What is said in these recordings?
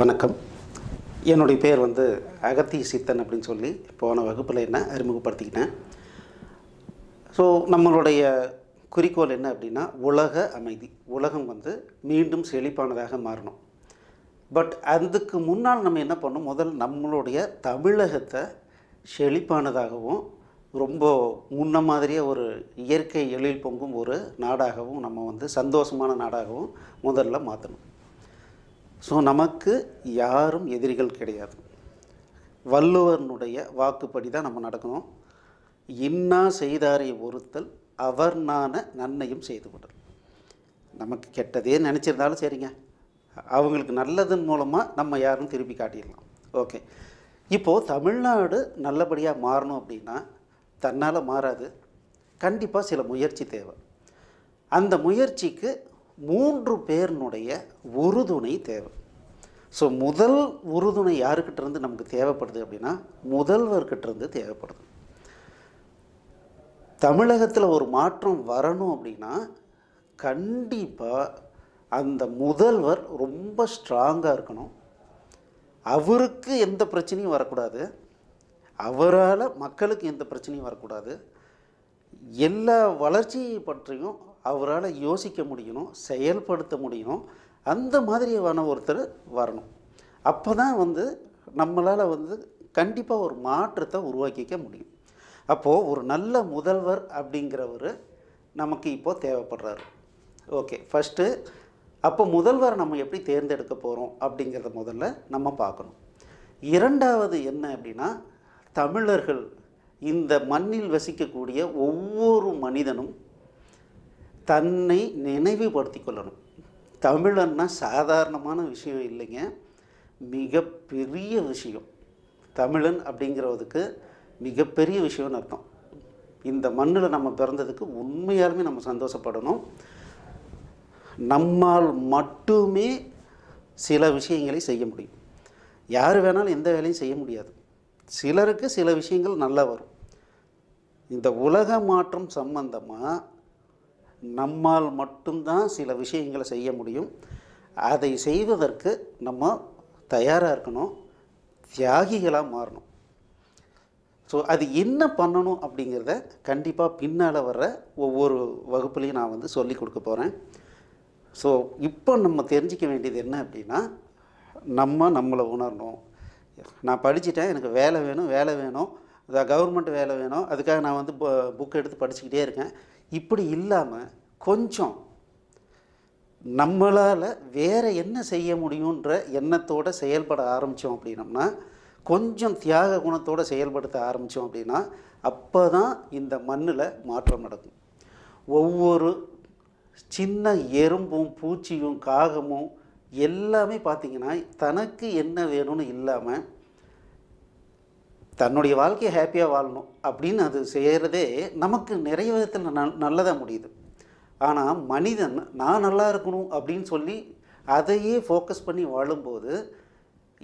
வணக்கம். என்னுடைய பேர் வந்து அகத்தி சித்தன் அப்படின்னு சொல்லி போன வகுப்பில் என்ன அறிமுகப்படுத்திக்கிட்டேன். ஸோ நம்மளுடைய குறிக்கோள் என்ன அப்படின்னா உலக அமைதி. உலகம் வந்து மீண்டும் செழிப்பானதாக மாறணும். பட் அதுக்கு முன்னால் நம்ம என்ன பண்ணோம் முதல் நம்மளுடைய தமிழகத்தை செழிப்பானதாகவும் ரொம்ப முன்ன மாதிரியே ஒரு இயற்கை எழில் பொங்கும் ஒரு நாடாகவும் நம்ம வந்து சந்தோஷமான நாடாகவும் முதல்ல மாற்றணும் ஸோ நமக்கு யாரும் எதிரிகள் கிடையாது. வள்ளுவனுடைய வாக்குப்படி தான் நம்ம நடக்கணும். இன்னா செய்தாரை ஒருத்தல் அவர் நான நன்மையும் செய்து விடல் நமக்கு கெட்டதே நினச்சிருந்தாலும் சரிங்க. அவங்களுக்கு நல்லதன் மூலமாக நம்ம யாரும் திருப்பி காட்டிடலாம். ஓகே இப்போது தமிழ்நாடு நல்லபடியாக மாறணும் அப்படின்னா தன்னால் மாறாது. கண்டிப்பாக சில முயற்சி தேவை. அந்த முயற்சிக்கு மூன்று பேர்னுடைய உறுதுணை தேவை. ஸோ முதல் உறுதுணை யாருக்கிட்டேருந்து நமக்கு தேவைப்படுது அப்படின்னா முதல்வர்கிட்டேருந்து தேவைப்படுது. தமிழகத்தில் ஒரு மாற்றம் வரணும் அப்படின்னா கண்டிப்பாக அந்த முதல்வர் ரொம்ப ஸ்ட்ராங்காக இருக்கணும். அவருக்கு எந்த பிரச்சனையும் வரக்கூடாது. அவரால் மக்களுக்கு எந்த பிரச்சனையும் வரக்கூடாது. எல்லா வளர்ச்சியை பற்றியும் அவரால் யோசிக்க முடியணும் செயல்படுத்த முடியணும் அந்த மாதிரியான ஒருத்தர் வரணும். அப்போ தான் வந்து நம்மளால் வந்து கண்டிப்பாக ஒரு மாற்றத்தை உருவாக்கிக்க முடியும். அப்போது ஒரு நல்ல முதல்வர் அப்படிங்கிறவர் நமக்கு இப்போது தேவைப்படுறாரு. ஓகே ஃபஸ்ட்டு அப்போ முதல்வரை நம்ம எப்படி தேர்ந்தெடுக்க போகிறோம் அப்படிங்கிறத முதல்ல நம்ம பார்க்கணும். இரண்டாவது என்ன அப்படின்னா தமிழர்கள் இந்த மண்ணில் வசிக்கக்கூடிய ஒவ்வொரு மனிதனும் தன்னை நினைவுபடுத்தி கொள்ளணும். தமிழன்னா சாதாரணமான விஷயம் இல்லைங்க. மிகப்பெரிய விஷயம். தமிழன் அப்படிங்கிறதுக்கு மிகப்பெரிய விஷயம்னு அர்த்தம். இந்த மண்ணில் நம்ம பிறந்ததுக்கு உண்மையாலுமே நம்ம சந்தோஷப்படணும். நம்மால் மட்டுமே சில விஷயங்களை செய்ய முடியும். யார் வேணாலும் எந்த வேலையும் செய்ய முடியாது. சிலருக்கு சில விஷயங்கள் நல்லா வரும். இந்த உலக மாற்றம் சம்பந்தமாக நம்மால் மட்டும்தான் சில விஷயங்களை செய்ய முடியும். அதை செய்வதற்கு நம்ம தயாராக இருக்கணும். தியாகிகளாக மாறணும். ஸோ அது என்ன பண்ணணும் அப்படிங்கிறத கண்டிப்பாக பின்னால் வர்ற ஒவ்வொரு வகுப்புலையும் நான் வந்து சொல்லி கொடுக்க போகிறேன் ஸோ இப்போ நம்ம தெரிஞ்சிக்க வேண்டியது என்ன அப்படின்னா நம்ம நம்மளை உணரணும். நான் படிச்சிட்டேன் எனக்கு வேலை வேணும் வேலை வேணும். கவர்மெண்ட் வேலை வேணும். அதுக்காக நான் வந்து புக் எடுத்து படிச்சுக்கிட்டே இருக்கேன். இப்படி இல்லாமல் கொஞ்சம் நம்மளால் வேறு என்ன செய்ய முடியுன்ற எண்ணத்தோடு செயல்பட ஆரம்பித்தோம் அப்படின்னம்னா கொஞ்சம் தியாக குணத்தோடு செயல்படுத்த ஆரம்பித்தோம் அப்படின்னா அப்போ தான் இந்த மண்ணில் மாற்றம் நடக்கும். ஒவ்வொரு சின்ன எறும்பும் பூச்சியும் காகமும் எல்லாமே பார்த்திங்கன்னா தனக்கு என்ன வேணும்னு இல்லாமல் தன்னுடைய வாழ்க்கையை ஹாப்பியாக வாழணும் அப்படின்னு அது செய்கிறதே நமக்கு நிறைய விதத்தில் ந நல்லதாக முடியுது. ஆனால் மனிதன் நான் நல்லா இருக்கணும் அப்படின்னு சொல்லி அதையே ஃபோக்கஸ் பண்ணி வாழும்போது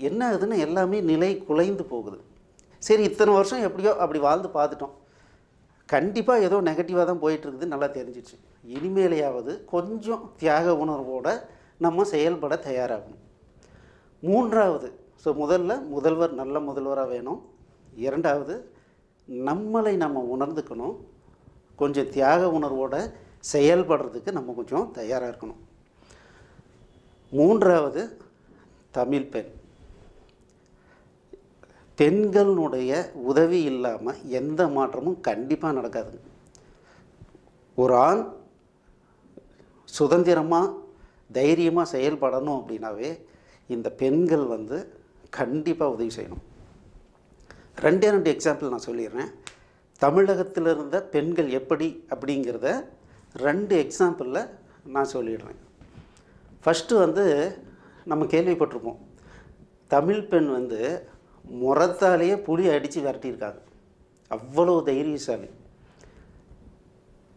என்ன ஆகுதுன்னு எல்லாமே நிலை குலைந்து போகுது. சரி இத்தனை வருஷம் எப்படியோ அப்படி வாழ்ந்து பார்த்துட்டோம். கண்டிப்பாக ஏதோ நெகட்டிவாக தான் போயிட்டுருக்குது நல்லா தெரிஞ்சிச்சு இனிமேலையாவது கொஞ்சம் தியாக உணர்வோடு நம்ம செயல்பட தயாராகணும். மூன்றாவது ஸோ முதல்ல முதல்வர் நல்ல முதல்வராக வேணும். இரண்டாவது நம்மளை நம்ம உணர்ந்துக்கணும். கொஞ்சம் தியாக உணர்வோடு செயல்படுறதுக்கு நம்ம கொஞ்சம் தயாராக இருக்கணும். மூன்றாவது தமிழ் பெண். பெண்களுடைய உதவி இல்லாமல் எந்த மாற்றமும் கண்டிப்பாக நடக்காது. ஒரு ஆண் சுதந்திரமாக தைரியமாக செயல்படணும் அப்படின்னாவே இந்த பெண்கள் வந்து கண்டிப்பாக உதவி செய்யணும். ரெண்டே ரெண்டு எக்ஸாம்பிள் நான் சொல்லிடுறேன். தமிழகத்தில் இருந்த பெண்கள் எப்படி அப்படிங்கிறத ரெண்டு எக்ஸாம்பிளில் நான் சொல்லிடுறேன். ஃபஸ்ட்டு வந்து நம்ம கேள்விப்பட்டிருப்போம். தமிழ் பெண் வந்து முறத்தாலேயே புளி அடித்து விரட்டியிருக்காங்க. அவ்வளோ தைரியசாலி.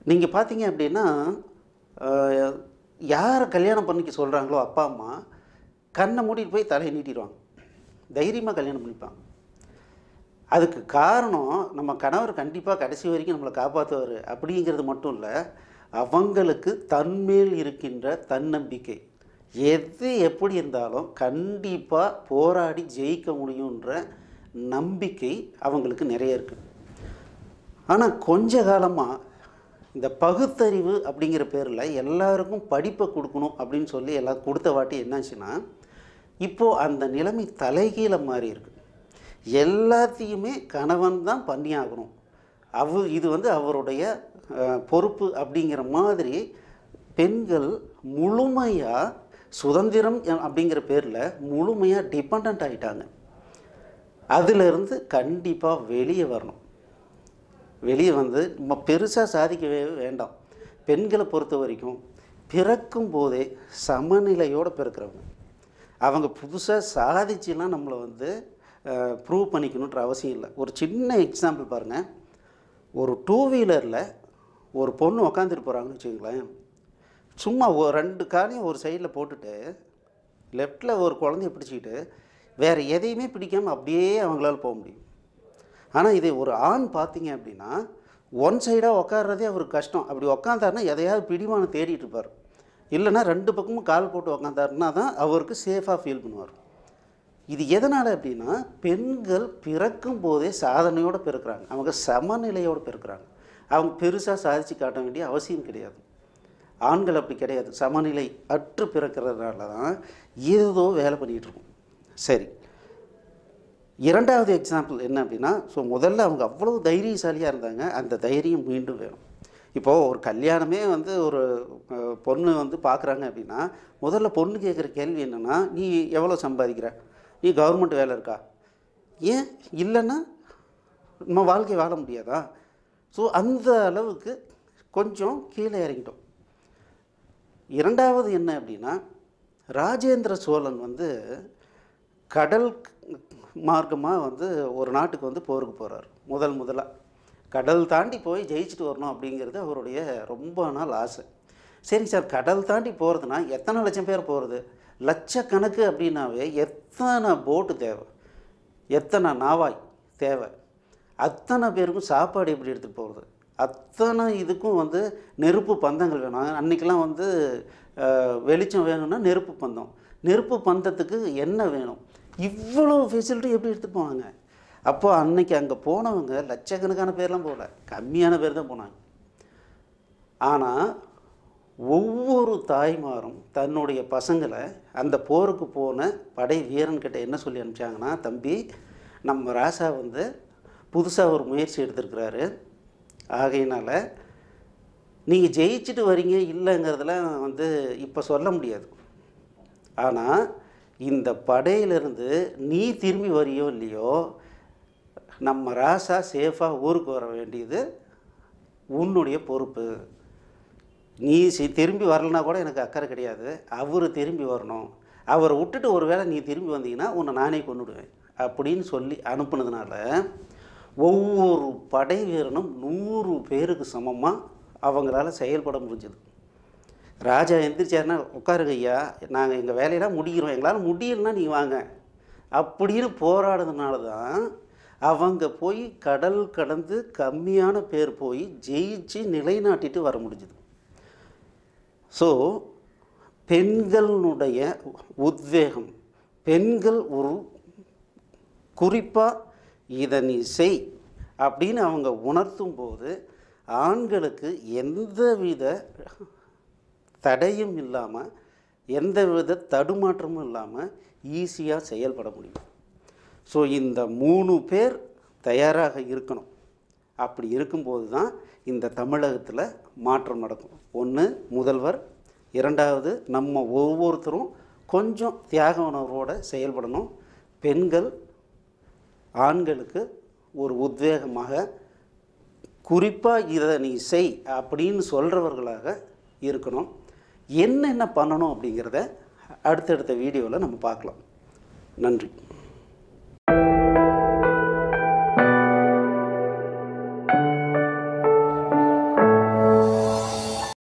நீங்கள் பார்த்தீங்க அப்படின்னா யாரை கல்யாணம் பண்ணிக்க சொல்கிறாங்களோ அப்பா அம்மா கண்ணை மூடிட்டு போய் தலையை நீட்டிடுவாங்க. தைரியமாக கல்யாணம் பண்ணிப்பாங்க. அதுக்கு காரணம் நம்ம கணவர் கண்டிப்பாக கடைசி வரைக்கும் நம்மளை காப்பாற்றுவார் அப்படிங்கிறது மட்டும் இல்லை அவங்களுக்கு தன்மேல் இருக்கின்ற தன்னம்பிக்கை. எது எப்படி இருந்தாலும் கண்டிப்பாக போராடி ஜெயிக்க முடியுன்ற நம்பிக்கை அவங்களுக்கு நிறைய இருக்குது ஆனால் கொஞ்ச காலமாக இந்த பகுத்தறிவு அப்படிங்கிற பேரில் எல்லாருக்கும் படிப்பை கொடுக்கணும் அப்படின்னு சொல்லி எல்லாம் கொடுத்த வாட்டி என்னாச்சுன்னா இப்போது அந்த நிலைமை தலைகீழ மாறி இருக்குது எல்லாத்தையுமே கணவன் தான் பண்ணியாகணும். அவ இது வந்து அவருடைய பொறுப்பு அப்படிங்கிற மாதிரி பெண்கள் முழுமையாக சுதந்திரம் அப்படிங்கிற பேரில் முழுமையாக டிபெண்ட் ஆகிட்டாங்க அதிலிருந்து கண்டிப்பாக வெளியே வரணும். வெளியே வந்து நம்ம பெருசாக சாதிக்கவே வேண்டாம். பெண்களை பொறுத்த வரைக்கும் பிறக்கும் போதே சமநிலையோடு பிறக்கிறவங்க. அவங்க புதுசாக சாதிச்சுலாம் நம்மளை வந்து ப்ரூவ் பண்ணிக்கணுன்ற அவசியம் இல்லை. ஒரு சின்ன எக்ஸாம்பிள் பாருங்கள் ஒரு டூ வீலரில் ஒரு பொண்ணு உக்காந்துட்டு போகிறாங்கன்னு வச்சுங்களேன் சும்மா ஒரு ரெண்டு காலையும் ஒரு சைடில் போட்டுட்டு லெஃப்டில் ஒரு குழந்தைய பிடிச்சிக்கிட்டு வேறு எதையுமே பிடிக்காமல் அப்படியே அவங்களால போக முடியும். ஆனால் இதை ஒரு ஆண் பார்த்தீங்க அப்படின்னா ஒன் சைடாக உட்கார்றதே அவருக்கு கஷ்டம். அப்படி உக்காந்தாருன்னா எதையாவது பிடிமானம் தேடிட்டு இருப்பார். இல்லைன்னா ரெண்டு பக்கமும் கால் போட்டு உக்காந்தாருன்னா தான் அவருக்கு சேஃபாக ஃபீல் பண்ணுவார். இது எதனால் அப்படின்னா பெண்கள் பிறக்கும் போதே சாதனையோடு பிறக்கிறாங்க அவங்க சமநிலையோடு பிறக்கிறாங்க அவங்க பெருசாக சாதித்து காட்ட வேண்டிய அவசியம் கிடையாது. ஆண்கள் அப்படி கிடையாது. சமநிலை அற்று பிறக்கிறதுனால தான் ஏதோ வேலை பண்ணிகிட்டுருக்கோம் சரி. இரண்டாவது எக்ஸாம்பிள் என்ன அப்படின்னா ஸோ முதல்ல அவங்க அவ்வளோ தைரியசாலியாக இருந்தாங்க. அந்த தைரியம் மீண்டும் வேணும். இப்போது ஒரு கல்யாணமே வந்து ஒரு பொண்ணு வந்து பார்க்குறாங்க அப்படின்னா முதல்ல பொண்ணு கேட்குற கேள்வி என்னென்னா நீ எவ்வளோ சம்பாதிக்கிற? நீ கவர்மெண்ட் வேலை இருக்கா? ஏன்? இல்லைன்னா நம்ம வாழ்க்கை வாழ முடியாதா? ஸோ அந்த அளவுக்கு கொஞ்சம் கீழே இறங்கிட்டோம். இரண்டாவது என்ன அப்படின்னா ராஜேந்திர சோழன் வந்து கடல் மார்க்கமாக வந்து ஒரு நாட்டுக்கு வந்து போருக்கு போகிறார் முதல் முதலாக கடல் தாண்டி போய் ஜெயிச்சுட்டு வரணும் அப்படிங்கிறது அவருடைய ரொம்ப நாள் ஆசை. சரி சார் கடல் தாண்டி போகிறதுனா எத்தனை லட்சம் பேர் போகிறது லட்சக்கணக்கு அப்படின்னாவே எத்தனை போட்டு தேவை? எத்தனை நாவாய் தேவை? அத்தனை பேருக்கும் சாப்பாடு எப்படி எடுத்துகிட்டு போகிறது? அத்தனை இதுக்கும் வந்து நெருப்பு பந்தங்கள் வேணும். அன்றைக்கெலாம் வந்து வெளிச்சம் வேணும்னா நெருப்பு பந்தம். நெருப்பு பந்தத்துக்கு என்ன வேணும். இவ்வளோ ஃபெசிலிட்டி எப்படி எடுத்துகிட்டு போவாங்க அப்போ அன்னைக்கு அங்கே போனவங்க லட்சக்கணக்கான பேர்லாம் போகல. கம்மியான பேர் தான் போனாங்க. ஆனால் ஒவ்வொரு தாய்மாரும் தன்னுடைய பசங்களை அந்த போருக்கு போன படை வீரன்கிட்ட என்ன சொல்லி அனுப்பிச்சாங்கன்னா தம்பி நம்ம ராசா வந்து புதுசாக ஒரு முயற்சி எடுத்திருக்கிறாரு. ஆகையினால் நீங்கள் ஜெயிச்சுட்டு வரீங்க இல்லைங்கிறதெல்லாம் வந்து இப்போ சொல்ல முடியாது. ஆனால் இந்த படையிலிருந்து நீ திரும்பி வரியோ இல்லையோ நம்ம ராசா சேஃபாக ஊருக்கு வர வேண்டியது உன்னுடைய பொறுப்பு. நீ திரும்பி வரலனா கூட எனக்கு அக்கறை கிடையாது. அவர் திரும்பி வரணும். அவரை விட்டுட்டு ஒரு வேளை நீ திரும்பி வந்தீங்கன்னா உன்னை நானே கொண்டுடுவேன் அப்படின்னு சொல்லி அனுப்புனதுனால ஒவ்வொரு படை வீரனும் நூறு பேருக்கு சமமாக அவங்களால செயல்பட முடிஞ்சது. ராஜா எந்திரிச்சாருன்னா உட்காருங்க ஐயா நாங்கள் எங்கள் வேலையெல்லாம் முடிகிறோம் எங்களால் முடியலன்னா நீ வாங்க. அப்படின்னு போராடுறதுனால தான் அவங்க போய் கடல் கடந்து கம்மியான பேர் போய் ஜெயிச்சு நிலைநாட்டிட்டு வர முடிஞ்சுது. ஸோ பெண்களுடைய உத்வேகம். பெண்கள் ஒரு குறிப்பாக இதை நீ செய் அப்படின்னு அவங்க உணர்த்தும் போது ஆண்களுக்கு எந்தவித தடையும் இல்லாமல் எந்தவித தடுமாற்றமும் இல்லாமல் ஈஸியாக செயல்பட முடியும். ஸோ இந்த மூணு பேர் தயாராக இருக்கணும். அப்படி இருக்கும்போது தான் இந்த தமிழகத்தில் மாற்றம் நடக்கும். ஒன்று முதல்வர் இரண்டாவது நம்ம ஒவ்வொருத்தரும் கொஞ்சம் தியாக உணர்வோடு செயல்படணும். பெண்கள் ஆண்களுக்கு ஒரு உத்வேகமாக குறிப்பாக இதை நீ செய் அப்படின்னு சொல்கிறவர்களாக இருக்கணும். என்னென்ன பண்ணணும் அப்படிங்கிறத அடுத்தடுத்த வீடியோவில் நம்ம பார்க்கலாம். நன்றி.